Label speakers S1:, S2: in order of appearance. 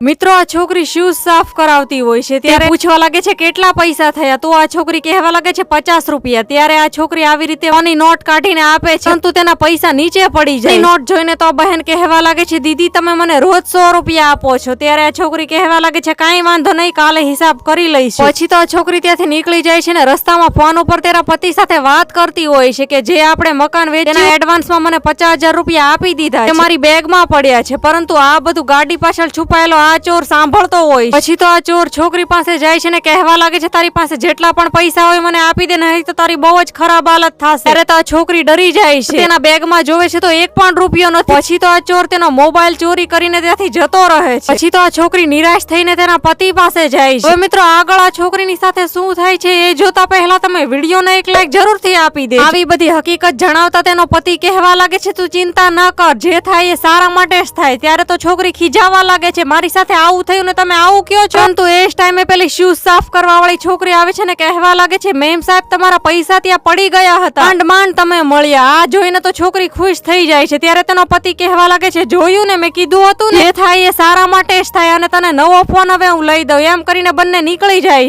S1: મિત્રો આ છોકરી શૂઝ સાફ કરાવતી હોય છે. ત્યારે પૂછવા લાગે છે કેટલા પૈસા થયા? તો આ છોકરી કહેવા લાગે છે પચાસ રૂપિયા. ત્યારે આ છોકરી આવી રીતે ઓની નોટ કાઢીને આપે છે. પરંતુ તેના પૈસા નીચે પડી જાય. નોટ જોઈને તો બહેન કહેવા લાગે છે દીદી તમે મને રોજ સો રૂપિયા આપો છો. ત્યારે આ છોકરી કહેવા લાગે છે કાંઈ વાંધો નહીં કાલે હિસાબ કરી લઈશ. પછી તો આ છોકરી ત્યાંથી નીકળી જાય છે ને રસ્તામાં ફોન ઉપર તેના પતિ સાથે વાત કરતી હોય છે કે જે આપણે મકાન વેચ એના એડવાન્સમાં મને પચાસ હજાર રૂપિયા આપી દીધા મારી બેગમાં પડ્યા છે પરંતુ આ બધું ગાડી પાછળ છુપાયેલો આ ચોર સાંભળતો હોય. પછી તો આ ચોર છોકરી પાસે જાય છે ને કહેવા લાગે છે તારી પાસે જેટલા પણ પૈસા હોય મને આપી દે નહીં તો તારી બહુ જ ખરાબ હાલત થશે. ત્યારે તો આ છોકરી ડરી જાય છે. તેના બેગમાં જોવે છે તો એક પણ રૂપિયો નથી. પછી તો આ ચોર તેનો મોબાઈલ ચોરી કરીને ત્યાંથી જતો રહે છે. પછી તો આ છોકરી નિરાશ થઈને તેના પતિ પાસે જાય છે. મિત્રો આગળ આ છોકરીની સાથે શું થાય છે એ જોતા પહેલા તમે વિડીયોને એક લાઈક જરૂરથી આપી દે આવી બધી હકીકત જણાવતા તેનો પતિ કહેવા લાગે છે તું ચિંતા ન કર જે થાય એ સારા માટે જ થાય. ત્યારે તો છોકરી ખીજાવા લાગે છે મારી સાથે આવું થયું ને તમે આવું કયો છો? પરંતુ એ જ ટાઈમે પેલી શૂઝ સાફ કરવા વાળી છોકરી આવે છે ને કહેવા લાગે છે મેમ સાહેબ તમારા પૈસા ત્યાં પડી ગયા હતા. માંડ માંડ તમે મળ્યા. આ જોઈને તો છોકરી ખુશ થઈ જાય છે. ત્યારે તેનો પતિ કહેવા લાગે છે જોયું ને મેં કીધું હતું ને. થાય એ સારા માટે જ થાય અને તને નવો ફોન હવે હું લઈ દઉં. એમ કરીને બંને નીકળી જાય